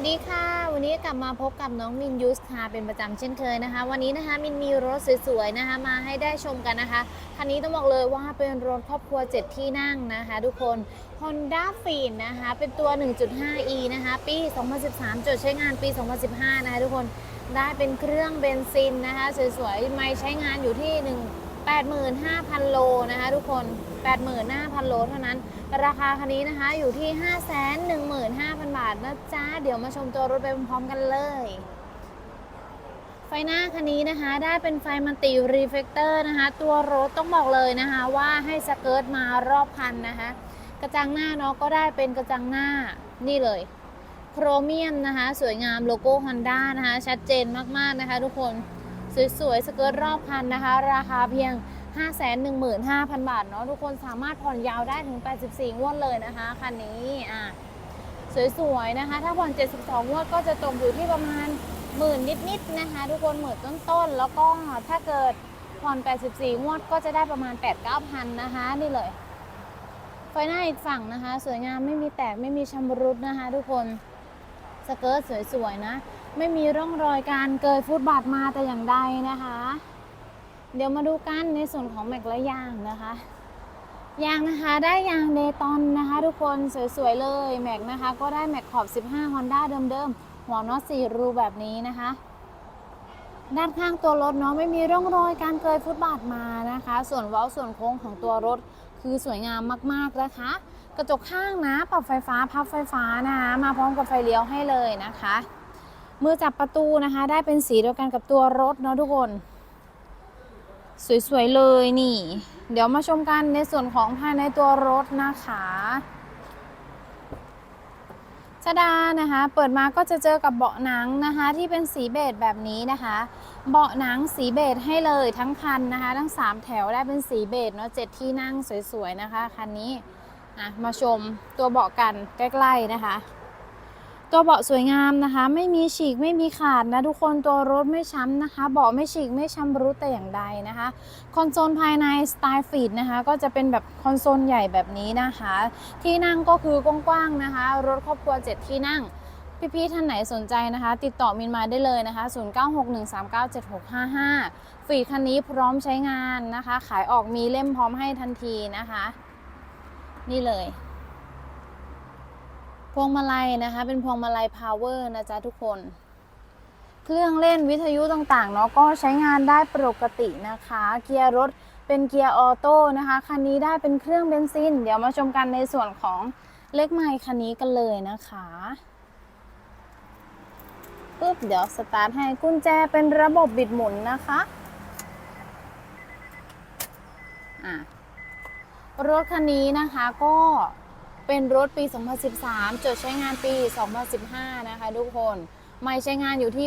วัสดีค่ะ วันนี้กลับมาพบกับน้องมินยูสค่ะเป็นประจำเช่นเคยนะคะ วันนี้นะคะมินมีรถสวยๆนะคะ มาให้ได้ชมกันนะคะคันนี้ต้องบอกเลยว่าเป็นรถครอบครัว 7 ที่นั่งนะคะ ทุกคน Honda f i n นะคะ เป็นตัว 1.5e นะคะ ปี 2013 จดใช้งานปี 2015 นะคะทุกคนได้เป็นเครื่องเบนซินนะคะ สวยๆ ไม่ใช้งานอยู่ที่ 1 85,000 โลนะคะ ทุกคน 85,000 โลเท่านั้น ราคาคันนี้นะคะอยู่ที่ 515,000 บาทนะจ๊ะ เดี๋ยวมาชมตัวรถไปพร้อมๆกันเลย ไฟหน้าคันนี้นะคะ ได้เป็นไฟมัลติรีเฟกเตอร์นะคะ ตัวรถต้องบอกเลยนะคะว่าให้สเกิร์ตมารอบคันนะคะ กระจังหน้าเนาะก็ได้เป็นกระจังหน้านี่เลยโครเมียมนะคะ สวยงามโลโก้ Honda นะคะ ชัดเจนมากๆนะคะ ทุกคน สวยๆสเกิร์ตรอบคันนะคะ ราคาเพียง 515,000 บาทเนาะทุกคนสามารถผ่อนยาวได้ถึง 84 งวดเลยนะคะคันนี้อะสวยๆนะคะ ถ้าผ่อน 72 งวดก็จะตกอยู่ที่ประมาณหมื่นนิดๆนะคะ ทุกคนหมื่นต้นๆแล้วก็ถ้าเกิดผ่อน 84 งวดก็จะได้ประมาณ 8-9,000 นะคะ นี่เลยไฟหน้าอีกฝั่งนะคะ สวยงามไม่มีแตกไม่มีชำรุดนะคะ ทุกคนสเกิร์ตสวยๆนะ ไม่มีร่องรอยการเกยฟุตบาทมาแต่อย่างใดนะคะ เดี๋ยวมาดูกันในส่วนของแม็กและยางนะคะยางนะคะได้ยางเดตอนนะคะ ทุกคนสวยๆเลยแม็กนะคะ ก็ได้แม็กขอบ 15 Honda เดิมๆหัวน็อต4รูแบบนี้นะคะ ด้านข้างตัวรถเนาะไม่มีร่องรอยการเกยฟุตบาทมานะคะ ส่วนเว้าส่วนโค้งของตัวรถคือสวยงามมากๆนะคะ กระจกข้างนะปรับไฟฟ้าพับไฟฟ้านะคะมาพร้อมกับไฟเลี้ยวให้เลยนะคะ มือจับประตูนะคะ ได้เป็นสีเดียวกันกับตัวรถเนาะทุกคน สวยๆเลยนี่ เดี๋ยวมาชมกันในส่วนของภายในตัวรถนะคะชดานะคะ เปิดมาก็จะเจอกับเบาะหนังนะคะ ที่เป็นสีเบจแบบนี้นะคะ เบาะหนังสีเบจให้เลยทั้งคันนะคะ ทั้ง 3 แถวได้เป็นสีเบจเนาะเจ็ดที่นั่งสวยๆนะคะคันนี้มาชมตัวเบาะกันใกล้ ๆนะคะ ตัวเบาะสวยงามนะคะ ไม่มีฉีกไม่มีขาดนะทุกคนตัวรถไม่ช้ำนะคะ เบาะไม่ฉีกไม่ช้ำรุดแต่อย่างใดนะคะ คอนโซลภายในสไตล์ฟีดนะคะ ก็จะเป็นแบบคอนโซลใหญ่แบบนี้นะคะ ที่นั่งก็คือกว้างๆนะคะ รถครอบครัว 7 ที่นั่งพี่ๆท่านไหนสนใจนะคะ ติดต่อมินมาได้เลยนะคะ 0961397655ฟีดคันนี้พร้อมใช้งานนะคะ ขายออกมีเล่มพร้อมให้ทันทีนะคะ นี่เลย วงมาลัยนะคะ เป็นพวงมาลัยพาวเวอร์นะจ๊ะทุกคน เครื่องเล่นวิทยุต่างๆเนาะก็ใช้งานได้ปกตินะคะ เกียร์รถเป็นเกียร์ออโต้นะคะ คันนี้ได้เป็นเครื่องเบนซิน เดี๋ยวมาชมกันในส่วนของเล็กไมค์คันนี้กันเลยนะคะปึ๊บเดี๋ยวสตาร์ทให้กุญแจเป็นระบบบิดหมุนนะคะอะรถคันนี้นะคะก็ เป็นรถปี 2013 จดใช้งานปี 2015 นะคะทุกคน ไม่ใช้งานอยู่ที่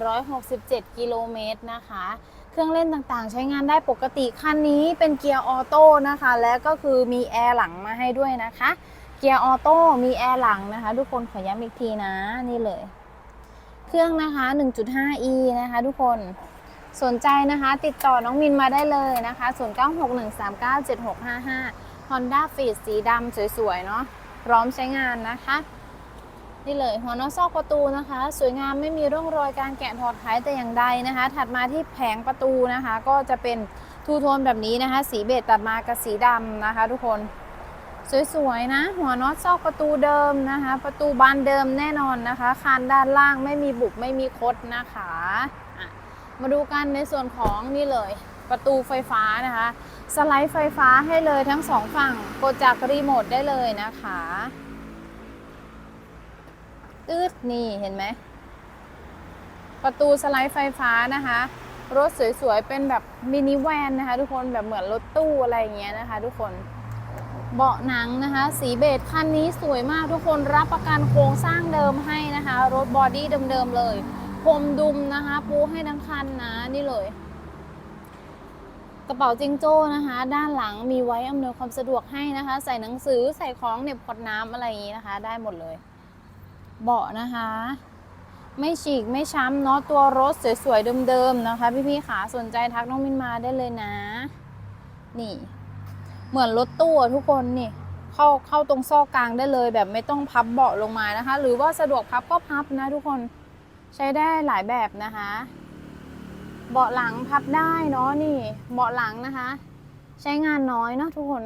85,467 กิโลเมตรนะคะ เครื่องเล่นต่างๆ ใช้งานได้ปกติคันนี้เป็นเกียร์ออโต้นะคะ และก็คือมีแอร์หลังมาให้ด้วยนะคะ เกียร์ออโต้มีแอร์หลังนะคะ ทุกคนขอย้ำอีกทีนะนี่เลย เครื่องนะคะ 1.5e นะคะ ทุกคนสนใจนะคะ ติดต่อน้องมินมาได้เลยนะคะ 0961397655 Honda Fit สีดำสวยๆ เนาะพร้อมใช้งานนะคะ นี่เลยหัวน็อตซอกประตูนะคะ สวยงามไม่มีร่องรอยการแกะถอดไขแต่อย่างใดนะคะ ถัดมาที่แผงประตูนะคะ ก็จะเป็นทูโทนแบบนี้นะคะ สีเบจตัดมากับสีดำนะคะ ทุกคนสวยๆ นะ หัวน็อตซอกประตูเดิมนะคะ ประตูบานเดิมแน่นอนนะคะ คานด้านล่างไม่มีบุบไม่มีคดนะคะ มาดูกันในส่วนของนี่เลย ประตูไฟฟ้านะคะ สไลด์ไฟฟ้าให้เลยทั้งสองฝั่งกดจากรีโมทได้เลยนะคะตืดนี่เห็นไหม ประตูสไลด์ไฟฟ้านะคะ รถสวยๆ เป็นแบบมินิแวนนะคะ ทุกคนแบบเหมือนรถตู้อะไรอย่างเงี้ยนะคะ ทุกคนเบาะหนังนะคะ สีเบจคันนี้สวยมากทุกคนรับประกันโครงสร้างเดิมให้นะคะ รถบอดี้เดิมๆเลยพรมดุมนะคะ ปูให้ทั้งคันนะนี่เลย กระเป๋าจิงโจ้นะคะ ด้านหลังมีไว้อำนวยความสะดวกให้นะคะ ใส่หนังสือใส่ของเหน็บขวดน้ำอะไรอย่างนี้นะคะ ได้หมดเลย เบาะนะคะ ไม่ฉีกไม่ช้ำเนาะตัวรถสวยๆเดิมๆนะคะ พี่ๆขาสนใจทักน้องมินมาได้เลยนะ นี่ เหมือนรถตู้ทุกคนนี่เข้าเข้าตรงซอกกลางได้เลย แบบไม่ต้องพับเบาะลงมานะคะ หรือว่าสะดวกพับก็พับนะทุกคนใช้ได้หลายแบบนะคะ เบาะหลังพับได้เนาะนี่ เบาะหลังนะคะ ใช้งานน้อยเนาะทุกคน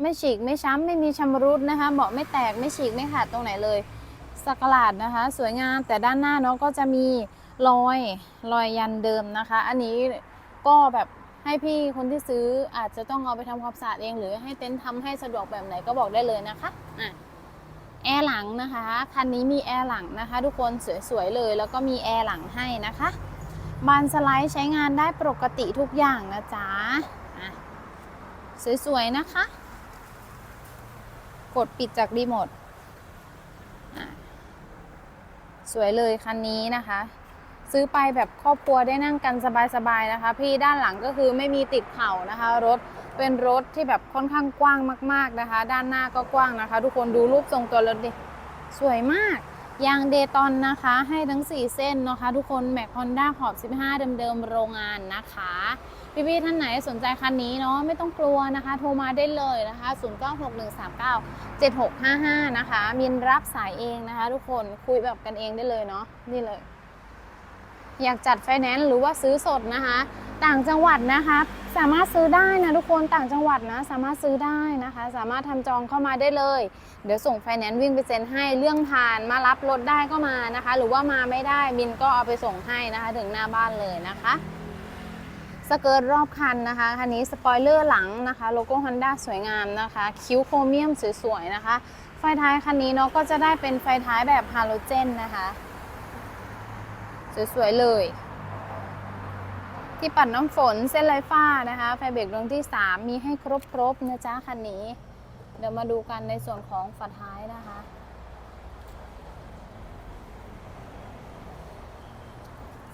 ไม่ฉีกไม่ช้ำไม่มีชำรุดนะคะ เบาะไม่แตกไม่ฉีกไม่ขาดตรงไหนเลยสักลาดนะคะ สวยงามแต่ด้านหน้าเนาะก็จะมีรอยรอยยันเดิมนะคะ อันนี้ก็แบบให้พี่คนที่ซื้ออาจจะต้องเอาไปทำความสะอาดเอง หรือให้เต็นท์ทำให้สะดวกแบบไหนก็บอกได้เลยนะคะอะแอร์หลังนะคะคันนี้มีแอร์หลังนะคะ ทุกคนสวยๆเลย แล้วก็มีแอร์หลังให้นะคะ บานสไลด์ใช้งานได้ปกติทุกอย่างนะจ๊ะสวยๆนะคะ กดปิดจากรีโมทอะสวยเลยคันนี้นะคะ ซื้อไปแบบครอบครัวได้นั่งกันสบายๆนะคะ พี่ด้านหลังก็คือไม่มีติดเข่านะคะ รถเป็นรถที่แบบค่อนข้างกว้างมาก ๆนะคะ ด้านหน้าก็กว้างนะคะ ทุกคนดูรูปทรงตัวรถดิ สวยมาก ยางเดตอนนะคะให้ทั้ง 4 เส้นนะคะ ทุกคนแม็กฮอนด้าขอบ 15 เดิมๆโรงงานนะคะพี่ๆท่านไหนสนใจคันนี้เนาะไม่ต้องกลัวนะคะ โทรมาได้เลยนะคะ 096139 7655 นะคะมินรับสายเองนะคะ ทุกคนคุยแบบกันเองได้เลยเนาะนี่เลย อยากจัดไฟแนนซ์หรือว่าซื้อสดนะคะ ต่างจังหวัดนะคะ สามารถซื้อได้นะทุกคนต่างจังหวัดนะ สามารถซื้อได้นะคะ สามารถทำจองเข้ามาได้เลย เดี๋ยวส่งไฟแนนซ์วิ่งไปเซ็นให้เรื่องผ่านมารับรถได้ก็มานะคะ หรือว่ามาไม่ได้มินก็เอาไปส่งให้นะคะ ถึงหน้าบ้านเลยนะคะสเกิร์ตรอบคันนะคะคันนี้สปอยเลอร์หลังนะคะโลโก้ Honda สวยงามนะคะ คิ้วโครเมียมสวยๆนะคะ ไฟท้ายคันนี้เนาะก็จะได้เป็นไฟท้ายแบบฮาโลเจนนะคะ สวยๆเลย ที่ปัดน้ำฝนเส้นลายฟ้านะคะไฟเบรกดวงที่ 3 มีให้ครบๆนะจ๊ะคันนี้ เดี๋ยวมาดูกันในส่วนของฝาท้ายนะคะ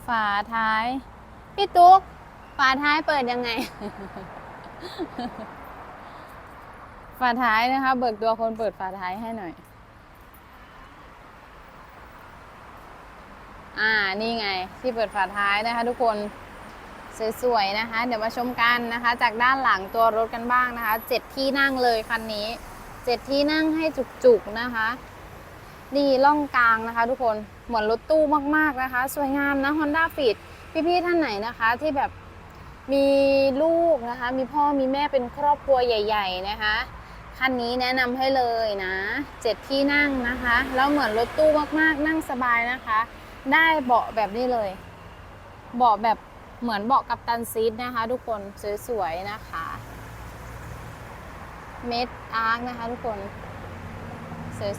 ฝาท้าย พี่ตุ๊ก ฝาท้ายเปิดยังไง ฝาท้ายนะคะ เบิกตัวคนเปิดฝาท้ายให้หน่อย อ่านี่ไงที่เปิดฝาท้ายนะคะทุกคน สวยๆนะคะ เดี๋ยวมาชมกันนะคะ จากด้านหลังตัวรถกันบ้างนะคะเจ็ดที่นั่งเลยคันนี้เจ็ดที่นั่งให้จุกๆนะคะนี่ล่องกลางนะคะ ทุกคนเหมือนรถตู้มากๆนะคะ สวยงามนะ Honda Fit พี่ๆท่านไหนนะคะที่แบบมีลูกนะคะ มีพ่อมีแม่เป็นครอบครัวใหญ่ ๆ นะคะคันนี้แนะนำให้เลยนะเจ็ดที่นั่งนะคะแล้วเหมือนรถตู้มากๆ นั่งสบายนะคะ ได้เบาะแบบนี้เลย เบาะแบบ เหมือนเบาะกับตันซีทนะคะ ทุกคนสวยๆนะคะเม็ดอาร์คนะคะ ทุกคน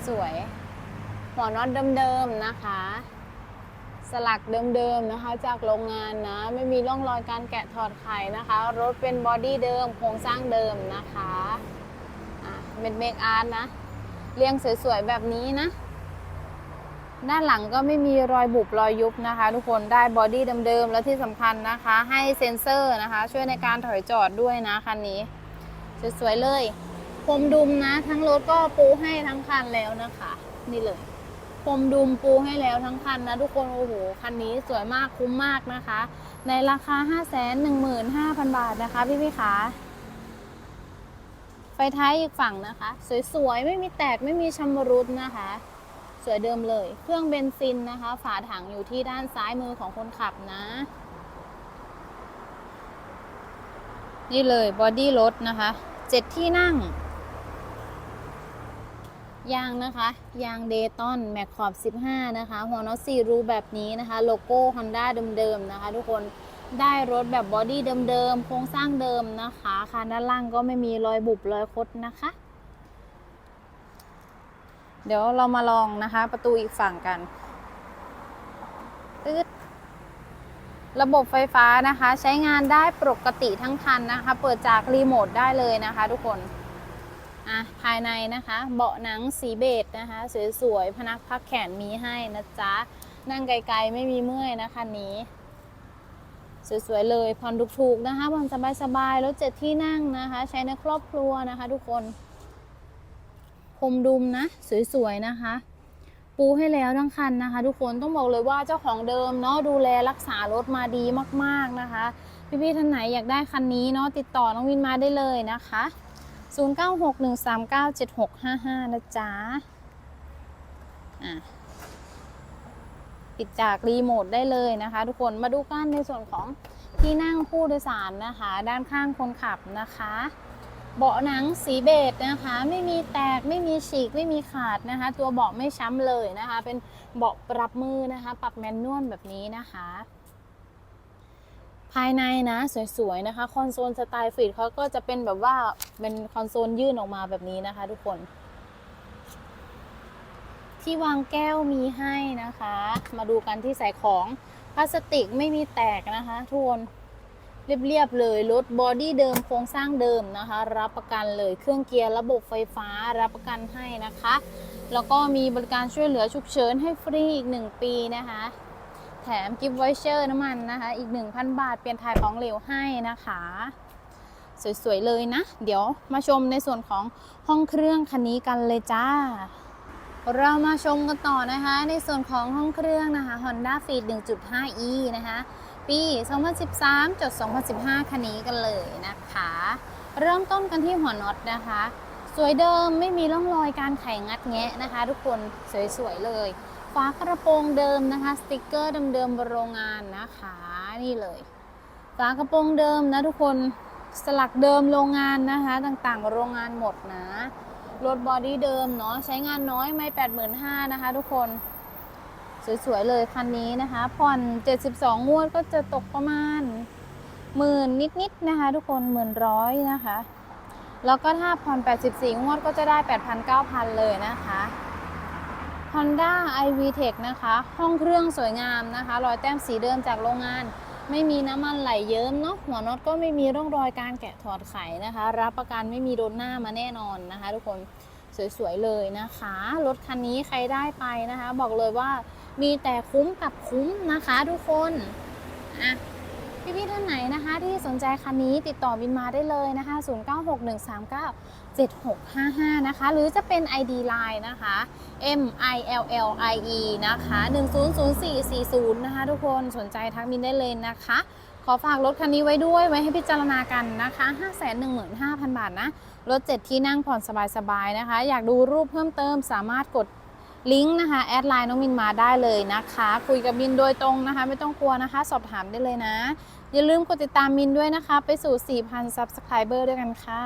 สวยๆหัวน็อตเดิมๆนะคะ สลักเดิมๆนะคะ จากโรงงานนะ ไม่มีร่องรอยการแกะถอดไข่นะคะ รถเป็นบอดี้เดิมโครงสร้างเดิมนะคะอะเป็นเมคอาร์ตนะเรียงสวยๆแบบนี้นะ ด้านหลังก็ไม่มีรอยบุบรอยยุบนะคะ ทุกคนได้บอดี้เดิมๆ แล้วที่สำคัญนะคะ ให้เซ็นเซอร์นะคะ ช่วยในการถอยจอดด้วยนะคันนี้ สวยๆเลยพรมดุมนะ ทั้งรถก็ปูให้ทั้งคันแล้วนะคะ นี่เลยพรมดุมปูให้แล้วทั้งคันนะทุกคนโอ้โหคันนี้สวยมากคุ้มมากนะคะ ในราคา 5 1 5 0 0 0 บาทนะคะ พี่ๆคะไฟท้ายอีกฝั่งนะคะ สวยๆ ไม่มีแตกไม่มีชำรุดนะคะ สวยเดิมเลย เครื่องเบนซินนะคะ ฝาถังอยู่ที่ด้านซ้ายมือของคนขับนะ นี่เลยบอดี้รถนะคะเจ็ดที่นั่ง ยางนะคะ ยางเดตอนแม็กขอบ 15 นะคะ หัวน็อตสี่รูแบบนี้นะคะ โลโก้ Honda เดิมๆนะคะ ทุกคนได้รถแบบบอดี้เดิมๆ โครงสร้างเดิมนะคะ คันด้านล่างก็ไม่มีรอยบุบรอยคดนะคะ เดี๋ยวเรามาลองนะคะ ประตูอีกฝั่งกันตืดระบบไฟฟ้านะคะ ใช้งานได้ปกติทั้งคันนะคะ เปิดจากรีโมทได้เลยนะคะทุกคนอะภายในนะคะ เบาะหนังสีเบจนะคะ สวยๆพนักพักแขนมีให้นะจ๊ะ นั่งไกลๆไม่มีเมื่อยนะคันนี้ สวยๆเลยผ่อนถูกๆนะคะผ่อนสบายๆรถเจ็ดที่นั่งนะคะ ใช้ในครอบครัวนะคะ ทุกคน มดุมนะ สวยๆนะคะ ปูให้แล้วทั้งคันนะคะ ทุกคนต้องบอกเลยว่าเจ้าของเดิมเนาะดูแลรักษารถมาดีมากๆนะคะ พี่ๆท่านไหนอยากได้คันนี้เนาะติดต่อน้องวินมาได้เลยนะคะ 0961397655 นะจ๊ะอะปิดจากรีโมทได้เลยนะคะ ทุกคนมาดูกันในส่วนของที่นั่งผู้โดยสารนะคะ ด้านข้างคนขับนะคะ เบาะหนังสีเบจนะคะ ไม่มีแตกไม่มีฉีกไม่มีขาดนะคะ ตัวเบาะไม่ช้ำเลยนะคะ เป็นเบาะปรับมือนะคะ ปรับแมนนวลแบบนี้นะคะ ภายในนะสวยๆนะคะคอนโซลสไตล์ฟีดเขาก็จะเป็นแบบว่าเป็นคอนโซลยื่นออกมาแบบนี้นะคะ ทุกคน ที่วางแก้วมีให้นะคะ มาดูกันที่ใส่ของพลาสติกไม่มีแตกนะคะทุกคน เรียบๆเลย รถบอดี้เดิมโครงสร้างเดิมนะคะ รับประกันเลยเครื่องเกียร์ระบบไฟฟ้ารับประกันให้นะคะ แล้วก็มีบริการช่วยเหลือฉุกเฉินให้ฟรีอีก 1 ปีนะคะ แถมกิฟต์ไวเชอร์น้ำมันนะคะ อีก 1,000 บาท เปลี่ยนถ่ายของเหลวให้นะคะ สวยๆเลยนะ เดี๋ยวมาชมในส่วนของห้องเครื่องคันนี้กันเลยจ้าเรามาชมกันต่อนะคะ ในส่วนของห้องเครื่องนะคะ Honda Fit 1.5e นะคะ ปี 2013จด2015 คันนี้กันเลยนะคะ เริ่มต้นกันที่หัวน็อตนะคะ สวยเดิมไม่มีร่องรอยการไขงัดแงะนะคะ ทุกคนสวยๆเลยฝากระโปรงเดิมนะคะ สติกเกอร์เดิมๆบนโรงงานนะคะนี่เลยฝากระโปรงเดิมนะทุกคนสลักเดิมโรงงานนะคะ ต่างๆ โรงงานหมดนะรถบอดี้เดิมเนาะใช้งานน้อยไม่แปดหมื่นห้านะคะ ทุกคน สวยๆเลยคันนี้นะคะ ผ่อน 72 งวดก็จะตกประมาณหมื่นนิดๆนะคะ ทุกคนหมื่นร้อยนะคะ แล้วก็ถ้าผ่อน 84 งวดก็จะได้ 8,000 9,000 เลยนะคะ Honda iV Tech นะคะ ห้องเครื่องสวยงามนะคะ รอยแต้มสีเดิมจากโรงงาน ไม่มีน้ำมันไหลเยิ้มเนาะ หัวน็อตก็ไม่มีร่องรอยการแกะถอดไขนะคะ รับประกันไม่มีโดนหน้ามาแน่นอนนะคะ ทุกคนสวยๆเลยนะคะ รถคันนี้ใครได้ไปนะคะ บอกเลยว่า มีแต่คุ้มกับคุ้มนะคะทุกคนอะพี่ๆท่านไหนนะคะที่สนใจคันนี้ติดต่อบินมาได้เลยนะคะ 0961397655 นะคะ หรือจะเป็น ID Line นะคะ M I L L I E นะคะ100440 นะคะ ทุกคนสนใจทักบินได้เลยนะคะ ขอฝากรถคันนี้ไว้ด้วยไว้ให้พิจารณากันนะคะ 515,000 บาทนะ รถ 7 ที่นั่งผ่อนสบายๆนะคะ อยากดูรูปเพิ่มเติมสามารถกด ลิงก์นะคะแอดไลน์น้องมินมาได้เลยนะคะ คุยกับมินโดยตรงนะคะ ไม่ต้องกลัวนะคะ สอบถามได้เลยนะ อย่าลืมกดติดตามมินด้วยนะคะ ไปสู่ 4,000 Subscriber ด้วยกันค่ะ